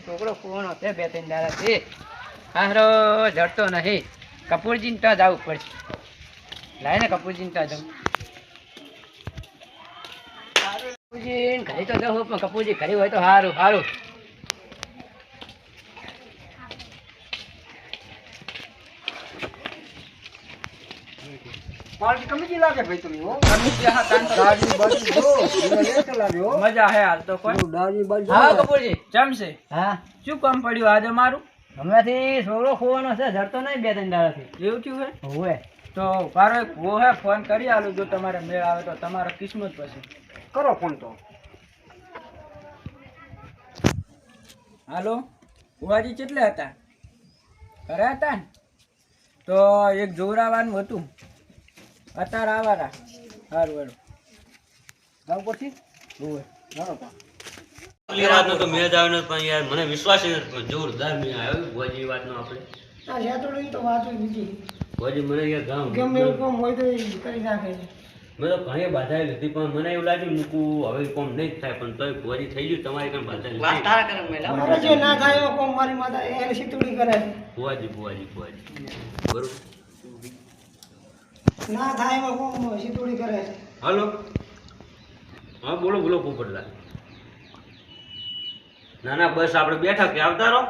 છોકરો કુવાનો છે, બે ત્રણ દાડાથી હારો જડતો નહીં. કપૂરજીને ત્યાં જવું પડશે. લાય ને કપૂરજીને ત્યાં જવું. કપૂરજી ઘરે તો જવું, પણ કપૂરજી ઘરે હોય તો સારું સારું પાર્ટી કમિટી લાગે ભાઈ તમે હો. કપૂરજી હા તાન તો- દાઢી જો લેટ લાગે મજા હે હાલ તો કોઈ. દાઢી બાજુ હા કપૂરજી જમશે. હા. શું કામ પડ્યું આજે મારું? હમણાંથી છોકરો ખોવાનો છે જડતો નહીં બે ત્રણ દાડાથી. એવું થયું હે? હોવે. તો મારો એક હો હે ફોન કરી આલું જો તમારે મેળ આવે તો તમારો કિસ્મત પછી. કરો ફોન તો. હાલો? ઉવાજી કેટલે હતા? ઘરે હતા ને? તો એક જોરાવાનું હતું. અત્યારે આવારા સારું હેડો જાવ પછી? હોય. જાણો પા વાતનો તો મેળ આવ્યો નથી, પણ યાર મને વિશ્વાસ નથી જોરદાર મેળ આવ્યો ભુવાજી વાતનો આપણે. આ શેતોડી તો વાત બીજી ભુવાજી મને યાર ગામ ગમે એવું કામ હોય તો કરી નાખે મેં તો ઘણી બાધા લીધી પણ મને એવું લાગ્યું મૂકવું હવે કોમ નહીં થાય પણ તોય ભુવાજી થઈ ગયું તમારી કાંઈ બાધા લીધી ના થાય કોમ મારી માતા એને શીતોડી કરે ભુવાજી ભુવાજી ભુવાજી. બરોબર? ના થાય એમાં કોણ શીતોડી કરે છે. હાલો. હા બોલો બોલો પોપટલા ના ના બસ આપણે બેઠા કે આવતા રહો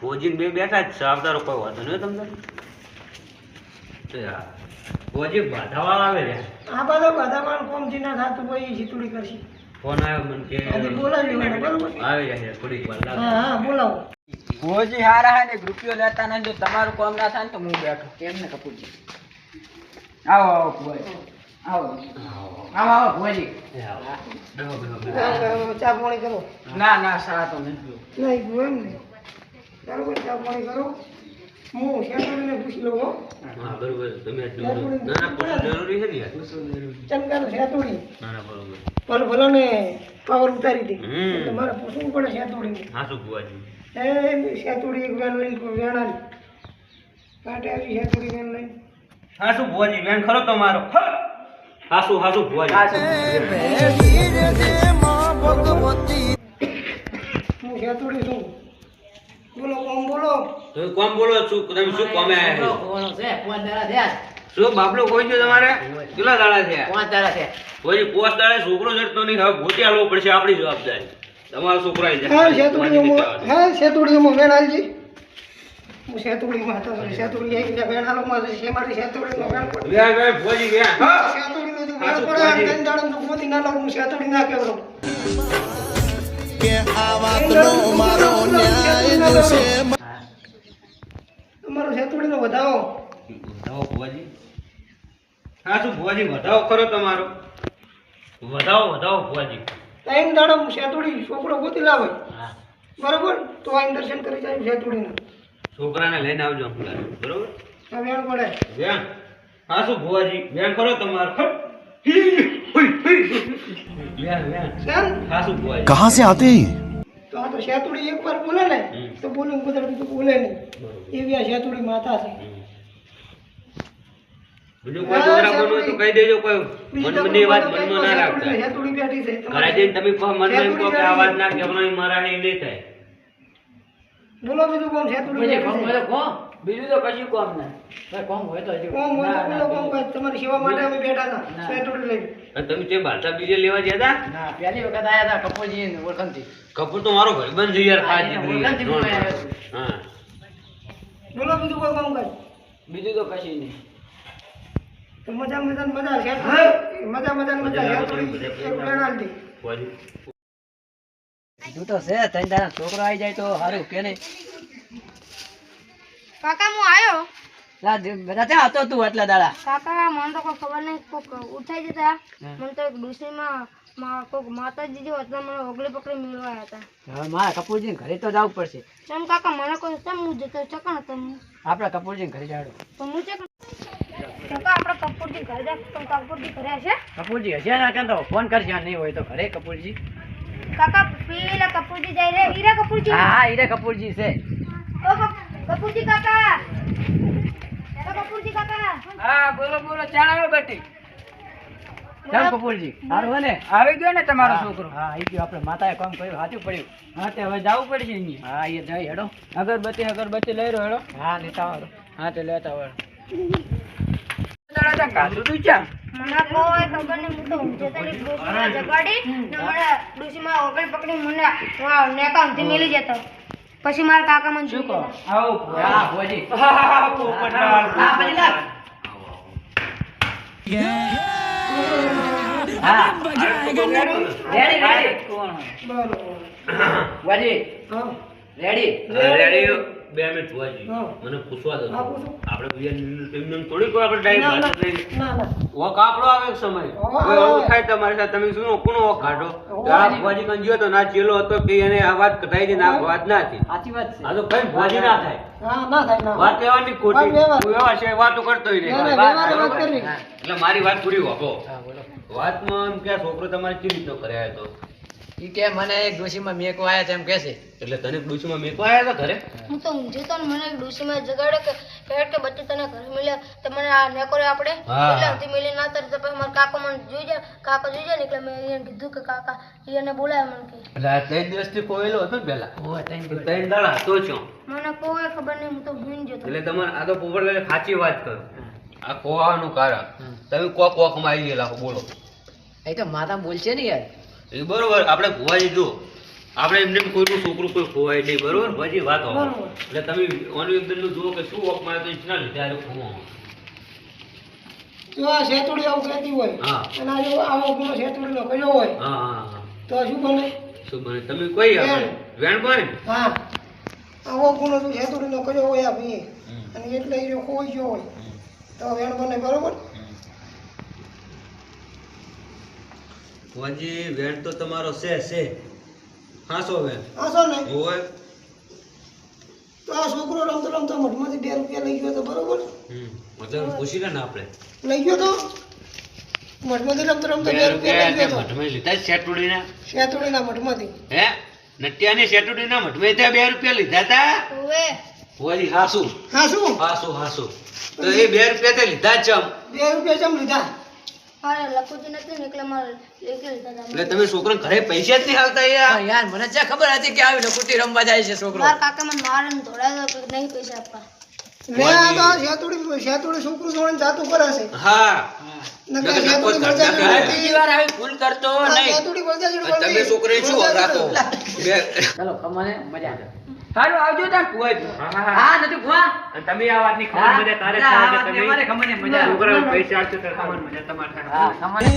ભોજીને બે બેઠા જ છે આવતા રહો કોઈ વાંધો નહીં તમને? ફોજી યાર વાળા આવે છે આ બધા કામ જે ના થતું હોય એ શીતોડી કરશે. ફોન આવ્યો મને કે બોલાવી મને આવી જાય થોડીક વાર હા હા બોલાવો. ભુવાજી હારા હે ને રૂપિયો લેતા નથી જો તમારું કામ ના થાય ને તો હું બેઠો. કેમ ને કપૂરજી? આવો આવો ભોજી આવો. આવો આવો હા, ચા પાણી કરો. ના ના સારા તો નહીં ગયું ને? બરોબર ચા પાણી કરો. હું શેતોડીને પૂછી લઉં હો. હા બરોબર. તમે ના ના જરૂરી છે ને યાર? ચમકાનું ના ના બરોબર ભલે ભલે ને પાવર ઉતારી દે હમ. મારે પૂછવું પડે શેતોડીને. હા શું ભુવાજી એ સેતુડી એક વેન લઈને કોઈ વેણ આવી. કાંટે આવી શેતુડી વેન લઈને. હા શું ભુવાજી વેન ખરો તમારો. હા શું હા શું ભુવાજી હું શેતુડી છું. બોલો કોમ બોલો. કોમ બોલો છું? તમે શું કોમે છો? ખોવાનો છે પાંચ દાડા થયા શું બાપલો કોઈ છે તમારે? કેટલા દાડા છે પાંચ દાડા છે કોઈ પોસ્ટ દાડે છોકરો જડતો નહીં હવે ભૂતિયા આલવો પડશે આપણી જવાબદારી. તમારો છોકરો આવી હા જાય શેતુડીઓમાં હા શેતુડીઓમાં વેણ આલજી હું શેતુડીમાં હતો શેતુડી આવી ગયા આલો મારી શેતુડીનો વેણ પડે. વ્યા, વ્યા, ભોજી વ્યા. હા. શેતુડીનો જો હા, વેણ શું પડે આ? ત્રણ દાડામાં તો. ગોતી ના હું શેતુડી ના છે તમારો શેતુડીનો વધાવો. વધાવો ભુવાજી હા શું ભુવાજી વધાવો ખરો તમારો વધાવો વધાવો ભુવાજી ત્રણ દાડા શેતુડી છોકરો ગોતી લાવે હા બરોબર તો આઈને દર્શન કરી જાય શેતુડીના છોકરાને લઈને આવજો હમણાં. બરોબર આ વેણ પડે વ્યાન હા શું ભુવાજી વ્યાન ખરો તમારો ખરો? હી, હુઈ, હુઈ. વ્યાન વ્યાન ચાલ હા શું ભુવાજી कहाँ से आते हैं ये? તો આ તો શેતુડી એક વાર બોલે ને હમ. તો બોલું બધા બીજું બોલે નહીં બરોબર. એવી આ શેતુડી માતા છે બીજું કોઈ દોરા બોલવું તો કહી દેજો કોઈ. બીજી વાત મનમાં ના રાખતા. છે. ઘરે જઈને તમે કહો મનમાં એમ કહો કે આ વાત ના કહેવાનો મારા નહીં નહીં થાય. બોલો બીજું કોમ શેતુડી ભુવાજી, કોમ બેઠી હોય કો બીજું તો કશું કોમ ના. ભાઈ, કોમ હોય તો હજુ. કોમ હોય તો ના, બોલો કોમ હોય. તમારી સેવા માટે અમે બેઠા હતા. ના. શેતુડી લઈને અને તમે જે બાલતા બીજે લેવા ગયા હતા? ના પહેલી વખત આયા હતા કપૂરજી ઓળખણથી. કપૂર તો મારો ભાઈબંધ છે યાર ઓળખાણથી. બોલાવ્યો હા. બોલો બીજું કોઈ કામ કરે બીજું તો કશું નહીં. તો મજા મજા મજા શેતુડી મજા મજા મજા શેતુડી એક વેણ આલતી ભુવાજી. કીધું તો છે ત્રણ દાડા છોકરો આવી જાય તો સારું કે નહીં? કાકા હું આવ્યો લા, બધા તું આટલા દાડા. કાકા મને તો કોઈ ખબર નહીં કોક ઉઠાઈ જતા. મને તો એક ડુસીમાં મા- કોક માતાજી જો એટલે મને ઓગળી પકડી મેળવા હતા. હવે મારા કપૂરજી ઘરે તો જવું પડશે. ચમ કાકા મને કોઈ ચમ હું જતો ચકણ હું. આપણા કપૂરજી ઘરે જાડો તો હું ચકણ કપૂરજી ઘરે કપૂરજી ઘરે હશે? કપૂરજી હશે ના કેમ તો ફોન કરશે નહીં હોય તો ઘરે કપૂરજી. કાકા પેલા કપૂરજી જાય રે હીરા કપૂરજી? હા હા હીરે કપૂરજી છે. ઓ કપૂરજી કાકા! હેલો કપૂરજી કાકા! હા બોલો બોલો ચાલો બેટી. ચાલ કપૂરજી. સારું હોય ને? આવી ગયો ને તમારો છોકરો? હા આવી ગયો. આપણે માતાએ કામ કર્યું સાચું પડ્યું. હા તે હવે જવું પડશે અહીંયા. હા એ જઈ હેડો. અગરબત્તી અગરબત્તી લઈ રહ્યો હેડો. હા લેતા આવો હા તે લેતા વળ દાદા કાઢું તું ચા મને કોઈ ખબર નહીં હું તો ઊંઘે તો નહીં જગાડી ને મને ડોશીમાં ઓગળ પકડી મને નેકા ઊંધી મેલી જતો પછી મારા કાકા મને શું કહો? આવો આ હોજી. પોપટલાલ. આ પછી લાગ. હા રેડી રેડી બરોબર ભુવાજી રેડી રેડી બે મિનિટ ભુવાજી હા. મને પૂછવા દો. આપણે બીજા થોડી કોઈ આપણે ટાઈમ વોક આપણો આવે એક સમય. કોઈ આવું થાય તમારી સાથે તમે શું કોનો વોક કાઢો. આ ભુવાજી કંઈ તો ના ચેલો હતો કે એને આ વાત કઢાઈ દે ના વાત ના હતી સાચી વાત છે. આ તો કઈ ભુવાજી ના થાય. હા ના થાય ના. વાત કહેવાની ખોટી. વ્યવહાર. છે વાતો કરતો. એટલે મારી વાત પૂરી વાપો વાતમાં એમ કે છોકરો તમારે કેવી રીતનો કર્યા હતો ઈ કે મને એક ડોશીમાં મેકો આયા છે એમ કે છે. એટલે તને ડોશીમાં મેકો આવ્યા હતા ઘરે? હું તો ઊંઘે તો મને મને માં જગાડે કે કહેવાય કે બચ્ચે તને ઘરે મળ્યા. તો મને આ નેકોરે આપણે એટલે મેલી ના તો પછી મારા કાકા મને જોઈ જાય. કાકા જોઈ જાય ને એટલે મેં એને કીધું કે કાકા એને બોલાવે મને કે. એટલે આ ત્રણ દિવસથી ખોયેલો હતો ને પેલા? ઓય તઈ તો ત્રણ દાડા તો છો મને કોઈ ખબર નહીં હું તો ભૂલી જતો એટલે તમારે આ તો પોપટલાલે સાચી વાત કરો. આ કોવાનું કારણ. તમે કોક કોકમાં આવી ગયેલા છો, બોલો. એ તો માતા બોલશે ને યાર. એ બરોબર આપણે ભુવાજી જો આપણે એમને કોઈનું છોકરું કોઈ ખોવાય નહીં બરોબર? પછી વાત એટલે તમે ઓનલી અંદર જુઓ કે શું વોકમાં તો ઇચ્છના લીધે આ ખોવો જો આ સેતુડી આવું કહેતી હોય અને આ જો આવો ગુનો શેતુડીનો કર્યો હોય હા હા હા. તો શું બને? શું બને? તમે કોઈ વેણ. કોને? હા. આવો ગુનો સેતુડી નો કર્યો હોય આ ભાઈએ અને એટલે એ ખોઈ ગયો હોય તો વેણ બને બરોબર? ભુવાજી વેણ તો તમારો છે છે. હાસો વેણ હા ને? હોય? તો આ છોકરો રમતો રમતો મઠમાંથી બે રૂપિયા લઈ ગયો તો બરોબર? મતલબ પૂછી ને આપણે. લઈ ગયો તો? મઠમાંથી રમતો રમતો બે બે રૂપિયા લઈ ગયો તો? મઠમાં લીધા શેતુડીના? મઠમાંથી. હે? નટિયાની શેટુડીના મઠમાં ત્યાં બે રૂપિયા લીધા તા હવે. ભુવાજી હાસુ. હા હાસુ હાસુ. તો એ બે રૂપિયા તે લીધા ચમ બે રૂપિયા ચમ લીધા. મારે લખુતી નથી ને એટલે મારે એટલે તમે છોકરા ઘરે પૈસા જ નહીં હાલતા યાર યાર મને ચા ખબર હતી કે આવી લખુટી રમવા જાય છે છોકરો. મારા કાકા મને મારે ને કે નહીં પૈસા આપવા. લે આ તો શેતુડી શેતુડી છોકરું જોડે જાતું હા. બળજા જેવી અને તમે છોકરી શું રાખો ચલો કમાને મજા આવે. સારું આવજો તાર ભુવાજી હા નથી કુવા? તમે આ વાતની ની ખબર મને તારે તમે અમારે ખબર ને મજા છોકરા પૈસા આપશો તો ખબર મજા તમારે સમજ હા કમાને